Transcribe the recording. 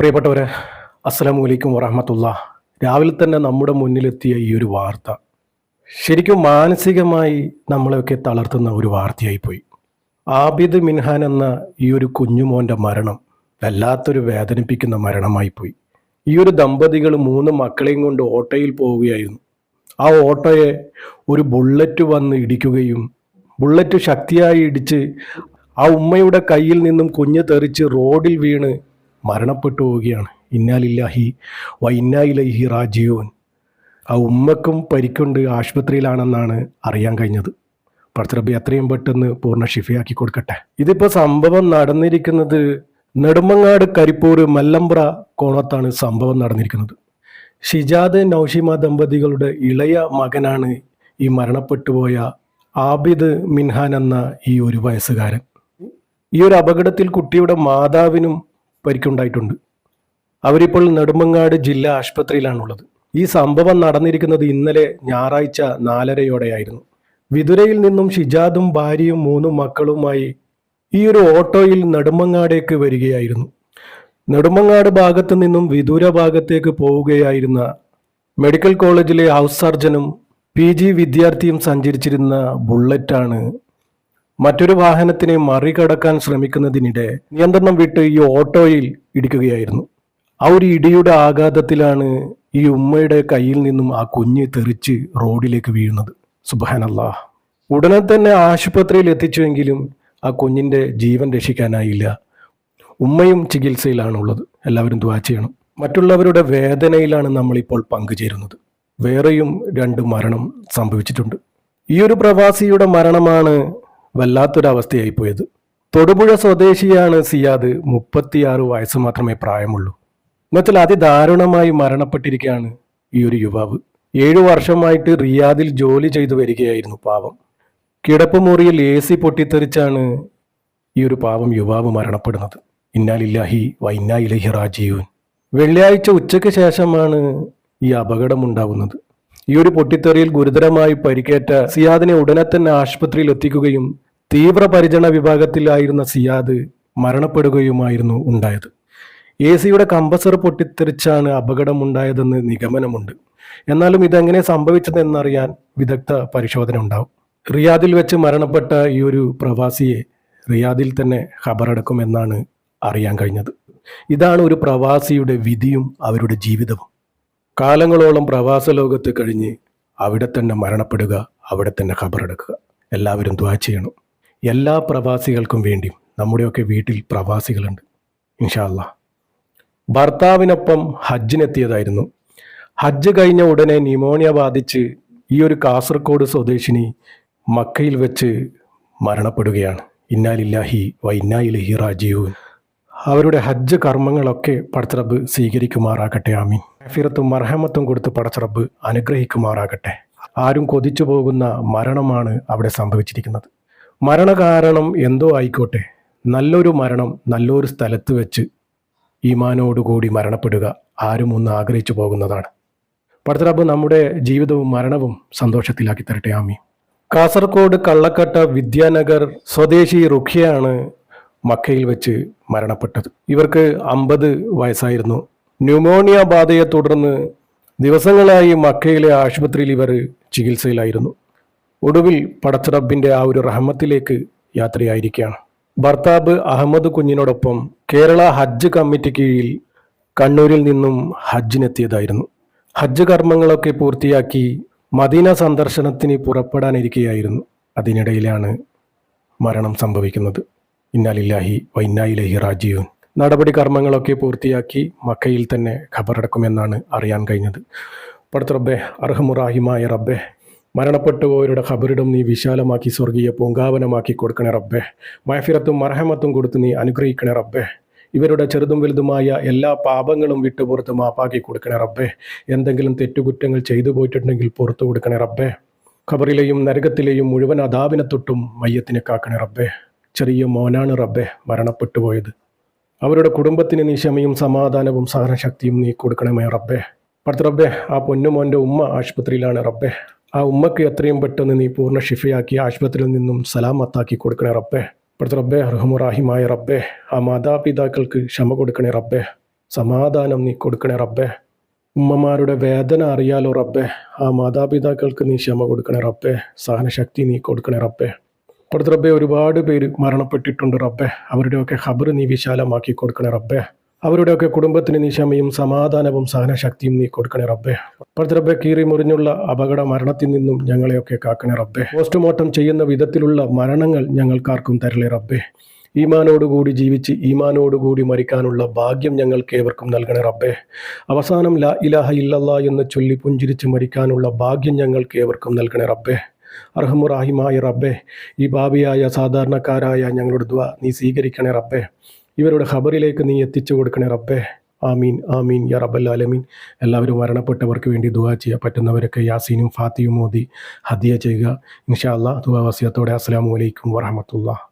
പ്രിയപ്പെട്ടവരെ അസ്സലാമു അലൈക്കും വറഹമത്തുള്ള. രാവിലെ തന്നെ നമ്മുടെ മുന്നിലെത്തിയ ഈ ഒരു വാർത്ത ശരിക്കും മാനസികമായി നമ്മളെയൊക്കെ തളർത്തുന്ന ഒരു വാർത്തയായിപ്പോയി. ആബിദ് മിൻഹാൻ എന്ന ഈ ഒരു കുഞ്ഞുമോന്റെ മരണം വല്ലാത്തൊരു വേദനിപ്പിക്കുന്ന മരണമായിപ്പോയി. ഈ ഒരു ദമ്പതികൾ മൂന്ന് മക്കളെയും കൊണ്ട് ഓട്ടോയിൽ പോവുകയായിരുന്നു. ആ ഓട്ടോയെ ഒരു ബുള്ളറ്റ് വന്ന് ഇടിക്കുകയും ബുള്ളറ്റ് ശക്തിയായി ഇടിച്ച് ആ ഉമ്മയുടെ കയ്യിൽ നിന്നും കുഞ്ഞ് തെറിച്ച് റോഡിൽ വീണ് മരണപ്പെട്ടു പോവുകയാണ്. ഇന്നാലില്ലാഹി വൈന്നായിലഹി റാജീവൻ ആ ഉമ്മക്കും പരിക്കുണ്ട് ആശുപത്രിയിലാണെന്നാണ് അറിയാൻ കഴിഞ്ഞത്. പടത്തിറബി എത്രയും പെട്ടെന്ന് പൂർണ ഷിഫയാക്കി കൊടുക്കട്ടെ. ഇതിപ്പോൾ സംഭവം നടന്നിരിക്കുന്നത് നെടുമങ്ങാട് കരിപ്പൂർ മല്ലമ്പ്ര കോണത്താണ് സംഭവം നടന്നിരിക്കുന്നത്. ഷിജാദ് നൌഷിമ ദമ്പതികളുടെ ഇളയ മകനാണ് ഈ മരണപ്പെട്ടുപോയ ആബിദ് മിൻഹാൻ എന്ന ഈ ഒരു വയസ്സുകാരൻ. ഈ ഒരു അപകടത്തിൽ കുട്ടിയുടെ മാതാവിനും പരിക്കുണ്ടായിട്ടുണ്ട്. അവരിപ്പോൾ നെടുമങ്ങാട് ജില്ലാ ആശുപത്രിയിലാണുള്ളത്. ഈ സംഭവം നടന്നിരിക്കുന്നത് ഇന്നലെ ഞായറാഴ്ച നാലരയോടെയായിരുന്നു. വിതുരയിൽ നിന്നും ഷിജാദും ഭാര്യയും മൂന്നും മക്കളുമായി ഈ ഒരു ഓട്ടോയിൽ നെടുമങ്ങാടേക്ക് വരികയായിരുന്നു. നെടുമങ്ങാട് ഭാഗത്തു നിന്നും വിദൂര ഭാഗത്തേക്ക് പോവുകയായിരുന്ന മെഡിക്കൽ കോളേജിലെ ഹൗസ് സർജനും പി ജി വിദ്യാർത്ഥിയും സഞ്ചരിച്ചിരുന്ന ബുള്ളറ്റാണ് മറ്റൊരു വാഹനത്തിനെ മറികടക്കാൻ ശ്രമിക്കുന്നതിനിടെ നിയന്ത്രണം വിട്ട് ഈ ഓട്ടോയിൽ ഇടിക്കുകയായിരുന്നു. ആ ഒരു ഇടിയുടെ ആഘാതത്തിലാണ് ഈ ഉമ്മയുടെ കയ്യിൽ നിന്നും ആ കുഞ്ഞ് തെറിച്ച് റോഡിലേക്ക് വീഴുന്നത്. സുബാനല്ലാ ഉടനെ തന്നെ ആശുപത്രിയിൽ എത്തിച്ചുവെങ്കിലും ആ കുഞ്ഞിന്റെ ജീവൻ രക്ഷിക്കാനായില്ല. ഉമ്മയും ചികിത്സയിലാണുള്ളത്. എല്ലാവരും ദ്വാ ചെയ്യണം. മറ്റുള്ളവരുടെ വേദനയിലാണ് നമ്മളിപ്പോൾ പങ്കുചേരുന്നത്. വേറെയും രണ്ട് മരണം സംഭവിച്ചിട്ടുണ്ട്. ഈ ഒരു പ്രവാസിയുടെ മരണമാണ് വല്ലാത്തൊരവസ്ഥയായി പോയത് തൊടുപുഴ സ്വദേശിയാണ് സിയാദ്. മുപ്പത്തിയാറ് വയസ്സ് മാത്രമേ പ്രായമുള്ളൂ. എന്നുവെച്ചാൽ അതിദാരുണമായി മരണപ്പെട്ടിരിക്കുകയാണ് ഈ ഒരു യുവാവ്. ഏഴു വർഷമായിട്ട് റിയാദിൽ ജോലി ചെയ്തു വരികയായിരുന്നു പാവം. കിടപ്പ് മുറിയിൽ എ സി പൊട്ടിത്തെറിച്ചാണ് ഈ ഒരു പാവം യുവാവ് മരണപ്പെടുന്നത്. ഇന്നാലില്ലാഹി വൈന്നാ ഇലഹി റാജീവൻ വെള്ളിയാഴ്ച ഉച്ചയ്ക്ക് ശേഷമാണ് ഈ അപകടമുണ്ടാകുന്നത് ഈ ഒരു പൊട്ടിത്തെറിയിൽ ഗുരുതരമായി പരിക്കേറ്റ സിയാദിനെ ഉടനെ തന്നെ ആശുപത്രിയിൽ എത്തിക്കുകയും തീവ്രപരിചരണ വിഭാഗത്തിലായിരുന്ന സിയാദ് മരണപ്പെടുകയുമായിരുന്നു ഉണ്ടായത്. എ സിയുടെ കമ്പസർ പൊട്ടിത്തെറിച്ചാണ് അപകടമുണ്ടായതെന്ന് നിഗമനമുണ്ട്. എന്നാലും ഇതെങ്ങനെ സംഭവിച്ചതെന്നറിയാൻ വിദഗ്ധ പരിശോധന ഉണ്ടാവും. റിയാദിൽ വെച്ച് മരണപ്പെട്ട ഈ ഒരു പ്രവാസിയെ റിയാദിൽ തന്നെ ഖബറടക്കുമെന്നാണ് അറിയാൻ കഴിഞ്ഞത്. ഇതാണ് ഒരു പ്രവാസിയുടെ വിധിയും അവരുടെ ജീവിതവും. കാലങ്ങളോളം പ്രവാസ ലോകത്ത് കഴിഞ്ഞ് അവിടെ തന്നെ മരണപ്പെടുക അവിടെ തന്നെ ഖബറടക്കുക. എല്ലാവരും ദ്വാ ചെയ്യണം. എല്ലാ പ്രവാസികൾക്കും വേണ്ടിയും നമ്മുടെയൊക്കെ വീട്ടിൽ പ്രവാസികളുണ്ട്. ഇൻഷാല്ല ഭർത്താവിനൊപ്പം ഹജ്ജിനെത്തിയതായിരുന്നു. ഹജ്ജ് കഴിഞ്ഞ ഉടനെ ന്യൂമോണിയ ബാധിച്ച് ഈ ഒരു കാസർഗോഡ് സ്വദേശിനി മക്കയിൽ വെച്ച് മരണപ്പെടുകയാണ്. ഇന്നാലില്ലാഹി വൈന്നായിലഹി റാജീവൻ അവരുടെ ഹജ്ജ് കർമ്മങ്ങളൊക്കെ പടച്ചറബ് സ്വീകരിക്കുമാറാകട്ടെ ആമീൻ. ഫിറത്തും മർഹമത്തും കൊടുത്ത് പടച്ചറബ് അനുഗ്രഹിക്കുമാറാകട്ടെ. ആരും കൊതിച്ചു പോകുന്ന മരണമാണ് അവിടെ സംഭവിച്ചിരിക്കുന്നത്. മരണകാരണം എന്തോ ആയിക്കോട്ടെ. നല്ലൊരു മരണം നല്ലൊരു സ്ഥലത്ത് വെച്ച് ഈമാനോടുകൂടി മരണപ്പെടുക ആരും ഒന്ന് ആഗ്രഹിച്ചു പോകുന്നതാണ്. പടത്തറബ് നമ്മുടെ ജീവിതവും മരണവും സന്തോഷത്തിലാക്കി തരട്ടെ. ആമി കാസർഗോഡ് കള്ളക്കട്ട വിദ്യാനഗർ സ്വദേശി റുഖിയാണ് മക്കയിൽ വെച്ച് മരണപ്പെട്ടത്. ഇവർക്ക് അമ്പത് വയസ്സായിരുന്നു. ന്യൂമോണിയ ബാധയെ തുടർന്ന് ദിവസങ്ങളായി മക്കയിലെ ആശുപത്രിയിൽ ഇവർ ചികിത്സയിലായിരുന്നു. ഒടുവിൽ പടച്ചറബിന്റെ ആ ഒരു റഹമത്തിലേക്ക് യാത്രയായിരിക്കുകയാണ്. ഭർത്താവ് അഹമ്മദ് കുഞ്ഞിനോടൊപ്പം കേരള ഹജ്ജ് കമ്മിറ്റി കീഴിൽ കണ്ണൂരിൽ നിന്നും ഹജ്ജിനെത്തിയതായിരുന്നു. ഹജ്ജ് കർമ്മങ്ങളൊക്കെ പൂർത്തിയാക്കി മദീന സന്ദർശനത്തിന് പുറപ്പെടാനിരിക്കുകയായിരുന്നു അതിനിടയിലാണ് മരണം സംഭവിക്കുന്നത്. ഇന്നാലില്ലാഹി വൈന്നായിലഹി റാജീവൻ നടപടി കർമ്മങ്ങളൊക്കെ പൂർത്തിയാക്കി മക്കയിൽ തന്നെ ഖബറടക്കുമെന്നാണ് അറിയാൻ കഴിഞ്ഞത്. പടുത്ത റബ്ബെ അർഹമുറാഹിമായ റബ്ബെ മരണപ്പെട്ടുപോയവരുടെ ഖബറിടം നീ വിശാലമാക്കി സ്വർഗീയ പൂങ്കാവനമാക്കി കൊടുക്കണേ റബ്ബേ. മഹഫിറത്തും മർഹമത്തും കൊടുത്ത് നീ അനുഗ്രഹിക്കണേ റബ്ബേ. ഇവരുടെ ചെറുതും വലുതുമായ എല്ലാ പാപങ്ങളും വിട്ടുപുറത്ത് മാപ്പാക്കി കൊടുക്കണേ റബ്ബേ. എന്തെങ്കിലും തെറ്റുകുറ്റങ്ങൾ ചെയ്തു പോയിട്ടുണ്ടെങ്കിൽ പുറത്തു കൊടുക്കണേ റബ്ബേ. ഖബറിലെയും നരകത്തിലെയും മുഴുവൻ അതാവിനെ തൊട്ടും മയ്യത്തിനെ കാക്കണേ റബ്ബേ. ചെറിയ മോനാണ് റബ്ബേ മരണപ്പെട്ടുപോയത്. അവരുടെ കുടുംബത്തിന് നീ ക്ഷമയും സമാധാനവും സഹനശക്തിയും നീ കൊടുക്കണമേ റബ്ബേ. പടുത്ത റബ്ബേ ആ പൊന്നുമോന്റെ ഉമ്മ ആശുപത്രിയിലാണ് റബ്ബെ. ആ ഉമ്മക്ക് എത്രയും പെട്ടെന്ന് നീ പൂർണ ഷിഫയാക്കി ആശുപത്രിയിൽ നിന്നും സലാമത്താക്കി കൊടുക്കണേ റബ്ബേ. പടുത്ത റബ്ബേ അർഹമുറാഹിമായ റബ്ബേ. ആ മാതാപിതാക്കൾക്ക് ക്ഷമ കൊടുക്കണേ റബ്ബേ. സമാധാനം നീ കൊടുക്കണേ റബ്ബേ. ഉമ്മമാരുടെ വേദന അറിയാലോ റബ്ബേ. ആ മാതാപിതാക്കൾക്ക് നീ ക്ഷമ കൊടുക്കണേ റബ്ബേ. സഹനശക്തി നീ കൊടുക്കണേ റബ്ബേ. പുറത്ത് റബ്ബേ ഒരുപാട് പേര് മരണപ്പെട്ടിട്ടുണ്ട് റബ്ബേ. അവരുടെയൊക്കെ ഖബർ നീ വിശാലമാക്കി കൊടുക്കണേ റബ്ബെ. അവരുടെയൊക്കെ കുടുംബത്തിന് നീ ക്ഷമയും സമാധാനവും സഹനശക്തിയും നീ കൊടുക്കണേ റബ്ബെ. അപ്പോഴത്തെ റബ്ബെ കീറി മുറിഞ്ഞുള്ള അപകട മരണത്തിൽ നിന്നും ഞങ്ങളെയൊക്കെ കാക്കണേ റബ്ബെ. പോസ്റ്റ്മോർട്ടം ചെയ്യുന്ന വിധത്തിലുള്ള മരണങ്ങൾ ഞങ്ങൾക്കാർക്കും തരലേ റബ്ബെ. ഈമാനോടുകൂടി ജീവിച്ച് ഈമാനോടുകൂടി മരിക്കാനുള്ള ഭാഗ്യം ഞങ്ങൾക്ക് ഏവർക്കും നൽകണേ റബ്ബേ. അവസാനം ലാ ഇലാഹ ഇല്ലല്ലാ എന്ന് ചൊല്ലി പുഞ്ചിരിച്ച് മരിക്കാനുള്ള ഭാഗ്യം ഞങ്ങൾക്ക് ഏവർക്കും നൽകണേ റബ്ബേ. അർഹമുറാഹിമായ റബ്ബേ ഈ ഭാവിയായ സാധാരണക്കാരായ ഞങ്ങളുടെ ദ്വ നീ സ്വീകരിക്കണേ റബ്ബേ. ഇവരുടെ ഖബറിലേക്ക് നീ എത്തിച്ചു കൊടുക്കണേ റബ്ബേ. ആമീൻ ആമീൻ യാ റബ്ബൽ ആലമീൻ. എല്ലാവരും മരണപ്പെട്ടവർക്ക് വേണ്ടി ദുവാ ചെയ്യാൻ പറ്റുന്നവരൊക്കെ യാസീനും ഫാത്തിയും മോദി ഹദിയ ചെയ്യുക. ഇൻഷാ അള്ളാഹ് ദുവാ വസിയത്തോടെ. അസ്സലാമു അലൈക്കും വറഹമത്തുള്ള